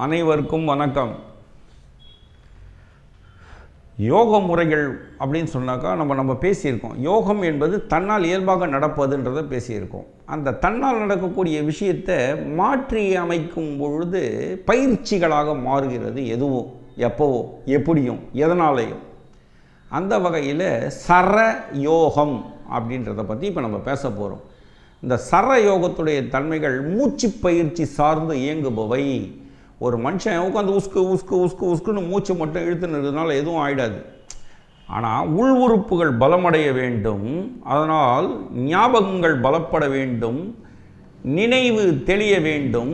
அனைவருக்கும் வணக்கம். யோக முறைகள் அப்படின்னு சொன்னாக்கா நம்ம நம்ம பேசியிருக்கோம். யோகம் என்பது தன்னால் இயல்பாக நடப்பதுன்றதை பேசியிருக்கோம். அந்த தன்னால் நடக்கக்கூடிய விஷயத்தை மாற்றி அமைக்கும் பொழுது பயிற்சிகளாக மாறுகிறது எதுவோ எப்போவோ எப்படியும் எதனாலேயும். அந்த வகையில் சர யோகம் அப்படின்றத பற்றி இப்போ நம்ம பேச போகிறோம் இந்த சர யோகத்துடைய தன்மைகள் மூச்சு பயிற்சி சார்ந்து இயங்குபவை. ஒரு மனுஷன் உட்காந்து உஸ்கு உஸ்கு உஸ்கு உஸ்குன்னு மூச்சு மட்டும் இழுத்துன்னு இருக்கிறதுனால எதுவும் ஆயிடாது. ஆனால் உள் உறுப்புகள் பலமடைய வேண்டும். அதனால் ஞாபகங்கள் பலப்பட வேண்டும். நினைவு தெளிய வேண்டும்.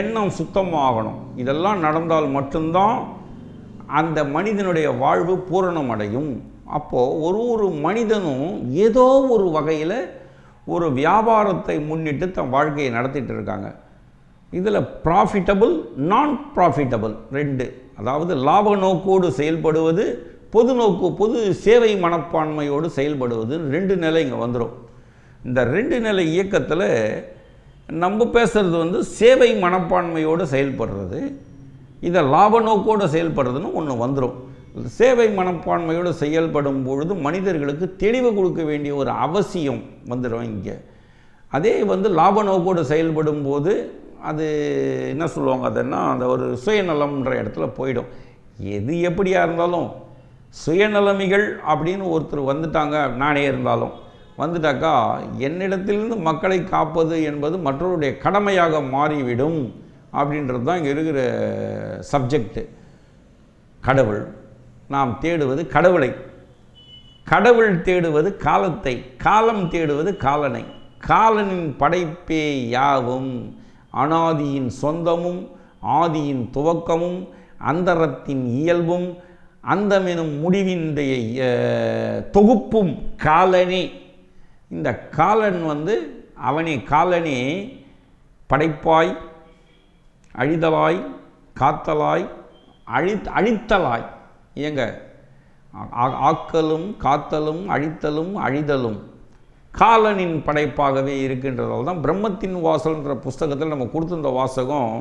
எண்ணம் சுத்தமாகணும். இதெல்லாம் நடந்தால் மட்டும்தான் அந்த மனிதனுடைய வாழ்வு பூரணமடையும். அப்போது ஒரு ஒரு மனிதனும் ஏதோ ஒரு வகையில் ஒரு வியாபாரத்தை முன்னிட்டு தன் வாழ்க்கையை நடத்திட்டு இருக்காங்க. இதில் ப்ராஃபிட்டபுள் நான் ப்ராஃபிட்டபுள் ரெண்டு. அதாவது லாப நோக்கோடு செயல்படுவது பொது நோக்கு பொது சேவை மனப்பான்மையோடு செயல்படுவது ரெண்டு நிலை இங்கே வந்துடும் இந்த ரெண்டு நிலை இயக்கத்தில் நம்ம பேசுகிறது வந்து சேவை மனப்பான்மையோடு செயல்படுறது இதை லாப நோக்கோடு செயல்படுறதுன்னு ஒன்று வந்துடும் சேவை மனப்பான்மையோடு செயல்படும் பொழுது மனிதர்களுக்கு தெளிவு கொடுக்க வேண்டிய ஒரு அவசியம் வந்துடும் இங்கே. அதே வந்து லாப நோக்கோடு செயல்படும் போது அது என்ன சொல்லுவாங்க அதுன்னா அந்த ஒரு சுயநலம்ன்ற இடத்துல போயிடும். எது எப்படியாக இருந்தாலும் சுயநலமிகள் அப்படின்னு ஒருத்தர் வந்துட்டாங்க நானே இருந்தாலும். வந்துட்டாக்கா என்னிடத்திலிருந்து மக்களை காப்பது என்பது மற்றவருடைய கடமையாக மாறிவிடும் அப்படின்றது தான் இங்கே இருக்கிற சப்ஜெக்டு கடவுள். நாம் தேடுவது கடவுளை. கடவுள் தேடுவது காலத்தை. காலம் தேடுவது காலனை. காலனின் படைப்பே யாவும். அனாதியின் சொந்தமும் ஆதியின் துவக்கமும் அந்தரத்தின் இயல்பும் அந்தமெனும் முடிவின்றைய தொகுப்பும் காலனே. இந்த காலன் வந்து அவனே காலனே படைப்பாய் அழிதலாய் காத்தலாய் அழி அழித்தலாய். ஏங்க ஆ- ஆக்கலும் காத்தலும் அழித்தலும் அழிதலும். காலனின் படைப்பாகவே இருக்கின்றதால் தான் பிரம்மத்தின் வாசல்ன்ற புஸ்தகத்தில் நம்ம கொடுத்திருந்த வாசகம்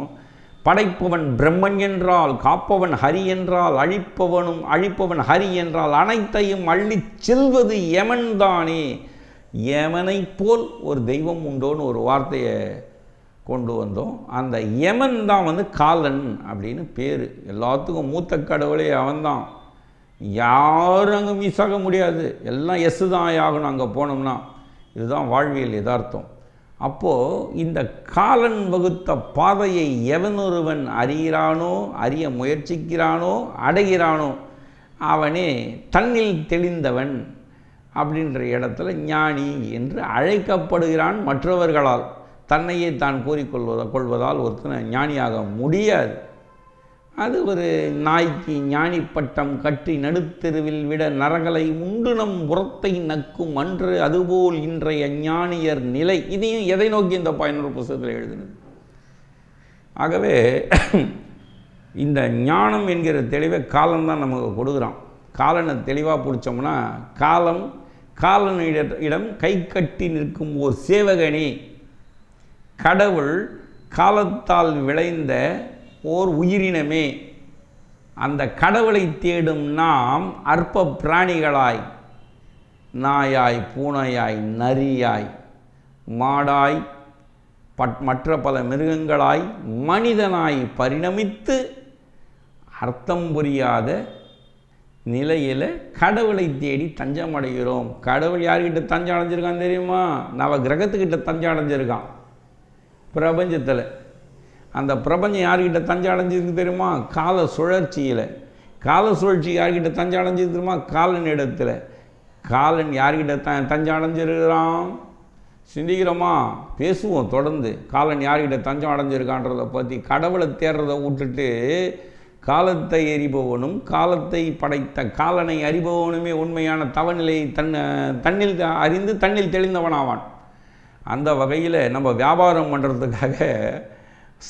படைப்பவன் பிரம்மன் என்றால் காப்பவன் ஹரி என்றால் அழிப்பவனும் அழிப்பவன் ஹரி என்றால் அனைத்தையும் அள்ளிச் செல்வது யமன்தானே யமனைப் போல் ஒரு தெய்வம் உண்டோன்னு ஒரு வார்த்தையை கொண்டு வந்தோம். அந்த யமன் தான் வந்து காலன் அப்படின்னு பேர். எல்லாத்துக்கும் மூத்த கடவுளே அவன்தான் யாரும் அங்கே மிஸ் ஆக முடியாது. எல்லாம் எஸ் தான் ஆகணும் அங்கே போனோம்னா. இதுதான் வாழ்வியல் யதார்த்தம். அப்போது இந்த காலன் வகுத்த பாதையை எவனொருவன் அறிகிறானோ அறிய முயற்சிக்கிறானோ அடைகிறானோ அவனே தன்னில் தெளிந்தவன் அப்படின்ற இடத்துல ஞானி என்று அழைக்கப்படுகிறான் மற்றவர்களால். தன்னையே தான் கூறிக்கொள்வத கொள்வதால் ஒருத்தனை ஞானியாக முடியாது. அது ஒரு நாய்க்கு ஞானி பட்டம் கட்டி நடுத்தெருவில் விட நரகலை உண்டு நம் உரத்தை நக்கும் அன்று அதுபோல் இன்றைய ஞானியர் நிலை. இதையும் எதை நோக்கி இந்த பயனுள்ள புஸ்தகத்தில் எழுதினது? ஆகவே இந்த ஞானம் என்கிற தெளிவை காலம்தான் நமக்கு கொடுக்குறான். காலனை தெளிவாக பிடிச்சோம்னா காலம் காலனிட இடம் கை கட்டி நிற்கும் ஓர் சேவகனே. கடவுள் காலத்தால் விளைந்த ஓர் உயிரினமே. அந்த கடவுளை தேடும் நாம் அற்ப பிராணிகளாய் நாயாய் பூனையாய் நரியாய் மாடாய் பட் மற்ற பல மிருகங்களாய் மனிதனாய் பரிணமித்து அர்த்தம் புரியாத நிலையில் கடவுளை தேடி தஞ்சம் அடைகிறோம் கடவுள் யார்கிட்ட தஞ்சம் அடைஞ்சிருக்கான் தெரியுமா? நவ கிரகத்துக்கிட்ட தஞ்சம் அடைஞ்சிருக்கான். பிரபஞ்சத்தில். அந்த பிரபஞ்சம் யார்கிட்ட தஞ்சம் அடைஞ்சிருக்கு தெரியுமா? கால சுழற்சியில். கால சுழற்சி யார்கிட்ட தஞ்சம் அடைஞ்சிருக்கு தெரியுமா? காலன் இடத்துல. காலன் யார்கிட்ட த தஞ்சம் அடைஞ்சிருக்கிறான் சிந்திக்கிறோமா? பேசுவோம் தொடர்ந்து. காலன் யார்கிட்ட தஞ்சம் அடைஞ்சிருக்கான்றதை பற்றி கடவுளை தேடுறதை விட்டுட்டு காலத்தை எறிபவனும் காலத்தை படைத்த காலனை அறிபவனுமே உண்மையான தவநிலையை தன் தண்ணில் அறிந்து தண்ணில் தெளிந்தவனாவான். அந்த வகையில் நம்ம வியாபாரம் பண்ணுறதுக்காக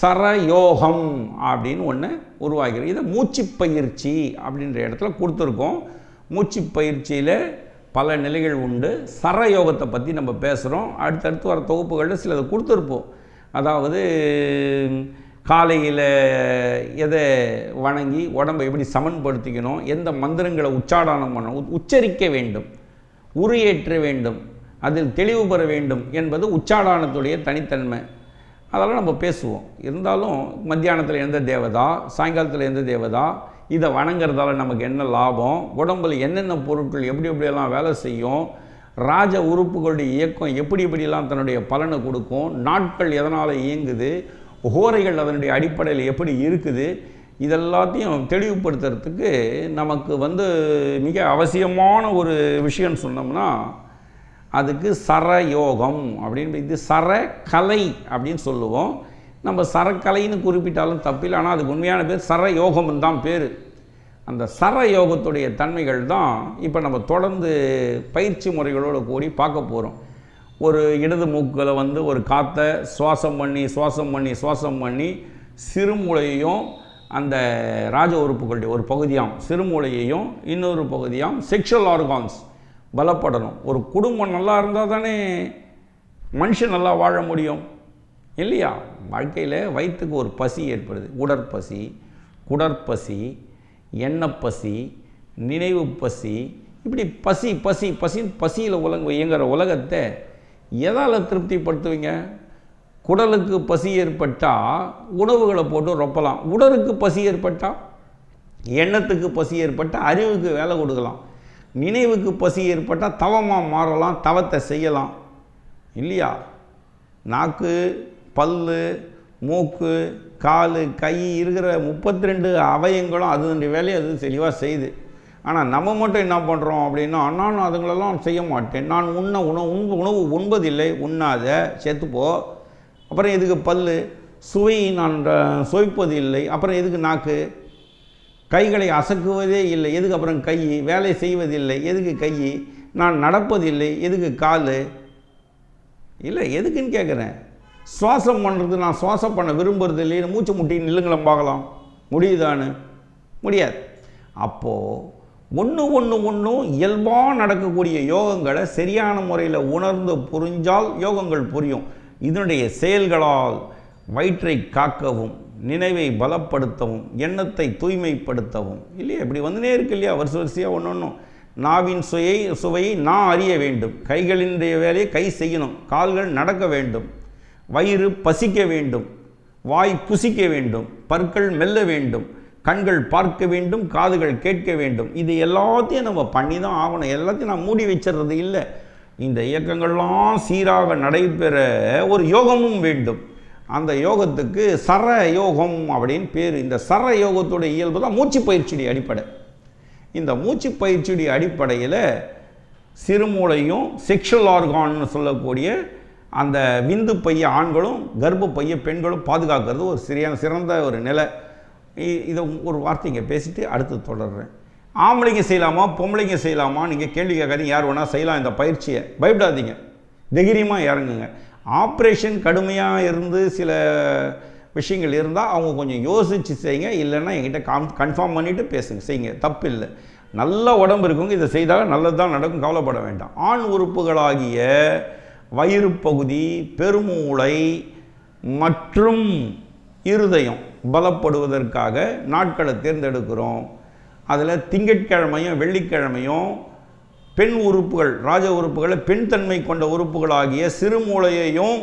சரயோகம் அப்படின்னு ஒன்று உருவாகிறது இதை மூச்சு பயிற்சி அப்படின்ற இடத்துல கொடுத்துருக்கோம். மூச்சு பயிற்சியில் பல நிலைகள் உண்டு. சரயோகத்தை பற்றி நம்ம பேசுகிறோம் அடுத்தடுத்து வர தொகுப்புகளில் சிலது கொடுத்துருப்போம். அதாவது காலையில் எதை வணங்கி உடம்பை எப்படி சமன்படுத்திக்கணும் எந்த மந்திரங்களை உச்சாடனம் பண்ணணும் உ- உச்சரிக்க வேண்டும் உரியேற்ற வேண்டும் அதில் தெளிவு பெற வேண்டும் என்பது உச்சாடனத்துடைய தனித்தன்மை. அதெல்லாம் நம்ம பேசுவோம். இருந்தாலும் மத்தியானத்தில் எந்த தேவதா சாயங்காலத்தில் எந்த தேவதா இதை வணங்குறதால நமக்கு என்ன லாபம்? உடம்புல என்னென்ன பொருட்கள் எப்படி எப்படியெல்லாம் வேலை செய்யும்? ராஜ உறுப்புகளுடைய இயக்கம் எப்படி எப்படிலாம் தன்னுடைய பலனை கொடுக்கும்? நாட்கள் எதனால் இயங்குது? ஹோரைகள் அதனுடைய அடிப்படையில் எப்படி இருக்குது? இதெல்லாத்தையும் தெளிவுபடுத்துறதுக்கு நமக்கு வந்து மிக அவசியமான ஒரு விஷயம்னு சொன்னோம்னா அதுக்கு சரயோகம் அப்படின்னு இது சரகலை அப்படின்னு சொல்லுவோம். நம்ம சரக்கலைன்னு குறிப்பிட்டாலும் தப்பில்லை. ஆனால் அதுக்கு உண்மையான பேர் சரயோகம்னு தான் பேர். அந்த சரயோகத்துடைய தன்மைகள் தான் இப்போ நம்ம தொடர்ந்து பயிற்சி முறைகளோடு கூடி பார்க்க போகிறோம் ஒரு இடது மூக்கில் வந்து ஒரு காற்றை சுவாசம் பண்ணி சுவாசம் பண்ணி சுவாசம் பண்ணி சிறுமூளையையும் அந்த ராஜ உறுப்புகளுடைய ஒரு பகுதியாம் சிறுமூளையையும் இன்னொரு பகுதியாம் செக்ஷுவல் ஆர்கான்ஸ் பலப்படணும். ஒரு குடும்பம் நல்லா இருந்தால் தானே மனுஷன் நல்லா வாழ முடியும். இல்லையா? வாழ்க்கையில் வயிற்றுக்கு ஒரு பசி ஏற்படுது. உடற்பசி குடற்பசி எண்ணப்பசி நினைவு பசி இப்படி பசி பசி பசின்னு பசியில் உலங்க இயங்குகிற உலகத்தை எதால் திருப்திப்படுத்துவீங்க? குடலுக்கு பசி ஏற்பட்டால் உணவுகளை போட்டு ரொப்பலாம். உடலுக்கு பசி ஏற்பட்டால் எண்ணத்துக்கு பசி ஏற்பட்டால் அறிவுக்கு வேலை கொடுக்கலாம். நினைவுக்கு பசி ஏற்பட்டால் தவமாக மாறலாம் தவத்தை செய்யலாம். இல்லையா? நாக்கு பல்லு மூக்கு கால் கை இருக்கிற முப்பத்தி ரெண்டு அவயங்களும் அதனுடைய வேலையை அது தெளிவாக செய்யுது. ஆனால் நம்ம மட்டும் என்ன பண்ணுறோம் அப்படின்னா நான் அதுங்களெல்லாம் செய்ய மாட்டேன். நான் உண்ண உணவு உணவு உணவு உண்பதில்லை உண்ணாத செத்துப்போ. அப்புறம் எதுக்கு பல் சுவை நான் சுவைப்பது இல்லை அப்புறம் எதுக்கு நாக்கு? கைகளை அசக்குவதே இல்லை. எதுக்கு அப்புறம் கை? வேலை செய்வதில்லை. எதுக்கு கை? நான் நடப்பதில்லை. எதுக்கு கால்? இல்லை எதுக்குன்னு கேட்குறேன். சுவாசம் பண்ணுறது நான் சுவாசம் பண்ண விரும்புறது இல்லைன்னு மூச்சு முட்டி நில்லுங்களேன் பார்க்கலாம். முடியுதான்னு? முடியாது. அப்போது ஒன்று ஒன்று ஒன்றும் இயல்பாக நடக்கக்கூடிய யோகங்களை சரியான முறையில் உணர்ந்து புரிஞ்சால் யோகங்கள் புரியும். இதனுடைய செயல்களால் வயிற்றை காக்கவும் நினைவை பலப்படுத்தவும் எண்ணத்தை தூய்மைப்படுத்தவும். இல்லையா? இப்படி வந்துனே இருக்கு இல்லையா? வருஷ வரிசையாக ஒன்று ஒன்றும் நாவின் சுவையை சுவையை நான் அறிய வேண்டும். கைகளினுடைய வேலையை கை செய்யணும். கால்கள் நடக்க வேண்டும். வயிறு பசிக்க வேண்டும். வாய் புசிக்க வேண்டும். பற்கள் மெல்ல வேண்டும். கண்கள் பார்க்க வேண்டும். காதுகள் கேட்க வேண்டும். இது எல்லாத்தையும் நம்ம பண்ணி தான் ஆகணும். எல்லாத்தையும் நான் மூடி வச்சிடுறது இல்லை. இந்த இயக்கங்கள்லாம் சீராக நடைபெற ஒரு யோகமும் வேண்டும். அந்த யோகத்துக்கு சர யோகம் அப்படின்னு பேர். இந்த சர யோகத்துடைய இயல்பு தான் மூச்சு பயிற்சியுடைய அடிப்படை. இந்த மூச்சு பயிற்சியுடைய அடிப்படையில் சிறுமூளையும் செக்ஷுவல் ஆர்கான்னு சொல்லக்கூடிய அந்த விந்து பைய ஆண்களும் கர்ப்ப பைய பெண்களும் பாதுகாக்கிறது ஒரு சரியான சிறந்த ஒரு நிலை. இதை ஒரு வார்த்தைங்க பேசிட்டு அடுத்து தொடர்றேன். ஆம்பளைங்க செய்யலாமா பொம்பளைங்க செய்யலாமா நீங்கள் கேள்வி கேட்காதீங்க. யார் வேணால் செய்யலாம் இந்த பயிற்சியை. பயப்படாதீங்க. தைரியமாக இறங்குங்க. ஆப்ரேஷன் கடுமையாக இருந்து சில விஷயங்கள் இருந்தால் அவங்க கொஞ்சம் யோசித்து செய்யுங்க. இல்லைன்னா என்கிட்ட காம் கன்ஃபார்ம் பண்ணிவிட்டு பேசுங்க. செய்யுங்க. தப்பு இல்லை. நல்ல உடம்பு இருக்கவங்க இதை செய்தால் நல்லது தான் நடக்கும். கவலைப்பட வேண்டாம். ஆண் உறுப்புகளாகிய வயிறு பகுதி பெருமூளை மற்றும் இருதயம் பலப்படுவதற்காக நாட்களை தேர்ந்தெடுக்கிறோம். அதில் திங்கட்கிழமையும் வெள்ளிக்கிழமையும் பெண் உறுப்புகள் ராஜ உறுப்புகளை பெண் தன்மை கொண்ட உறுப்புகளாகிய சிறுமூளையையும்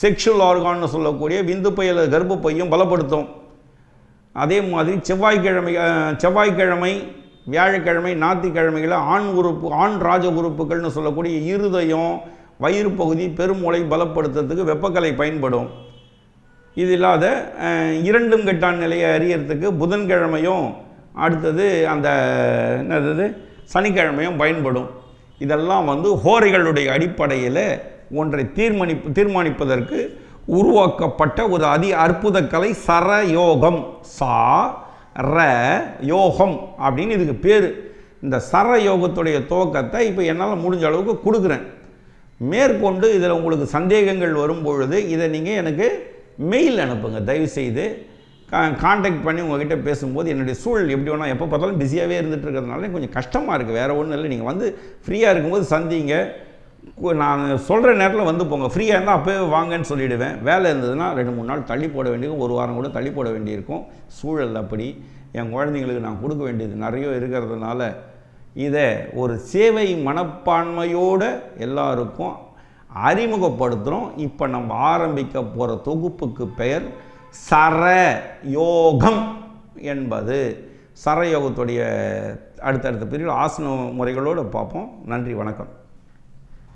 செக்ஷுவல் ஆர்கான்னு சொல்லக்கூடிய விந்து பையில கர்ப்பப்பையும் பலப்படுத்தும். அதே மாதிரி செவ்வாய்க்கிழமை செவ்வாய்க்கிழமை வியாழக்கிழமை ஞாத்திக்கிழமைகளை ஆண் உறுப்பு ஆண் ராஜ உறுப்புகள்னு சொல்லக்கூடிய இருதயம் வயிறு பகுதி பெருமூளை பலப்படுத்துறதுக்கு வெப்பக்கலை பயன்படும். இது இல்லாத இரண்டும் கெட்டான் நிலையை அறியறதுக்கு புதன்கிழமையும் அடுத்தது அந்த என்னது சனிக்கிழமையும் பயன்படும். இதெல்லாம் வந்து ஹோரைகளுடைய அடிப்படையில் ஒன்றை தீர்மானிப்பு தீர்மானிப்பதற்கு உருவாக்கப்பட்ட ஒரு அதி அற்புத கலை சரயோகம். சா ர யோகம் அப்படின்னு இதுக்கு பேர். இந்த சரயோகத்துடைய துவக்கத்தை இப்போ என்னால் முடிஞ்ச அளவுக்கு கொடுக்குறேன். மேற்கொண்டு இதில் உங்களுக்கு சந்தேகங்கள் வரும் பொழுது இதை நீங்கள் எனக்கு மெயில் அனுப்புங்க. தயவுசெய்து காண்டாக்ட் பண்ணி உங்ககிட்ட பேசும்போது என்னுடைய சூழல் எப்படி வேணால் எப்போ பார்த்தாலும் பிஸியாகவே இருந்துட்டு இருக்கிறதுனால கொஞ்சம் கஷ்டமாக இருக்குது வேறு ஒன்றும் இல்லை. நீங்கள் வந்து ஃப்ரீயாக இருக்கும்போது சந்திங்க. கு- நான் சொல்கிற நேரத்தில் வந்து போங்க. ஃப்ரீயாக இருந்தால் அப்போயே வாங்கன்னு சொல்லிவிடுவேன் வேலை இருந்ததுன்னா ரெண்டு மூணு நாள் தள்ளி போட வேண்டியது ஒரு வாரம் கூட தள்ளி போட வேண்டியிருக்கும். சூழல் அப்படி. என் குழந்தைங்களுக்கு நான் கொடுக்க வேண்டியது நிறைய இருக்கிறதுனால இதை ஒரு சேவை மனப்பான்மையோடு எல்லாருக்கும் அறிமுகப்படுத்துகிறோம் இப்போ நம்ம ஆரம்பிக்க போகிற தொகுப்புக்கு பெயர் சர யோகம் என்பது சரயோகத்துடைய அடுத்தடுத்த பிரிவில் ஆசன முறைகளோடு பார்ப்போம். நன்றி வணக்கம்.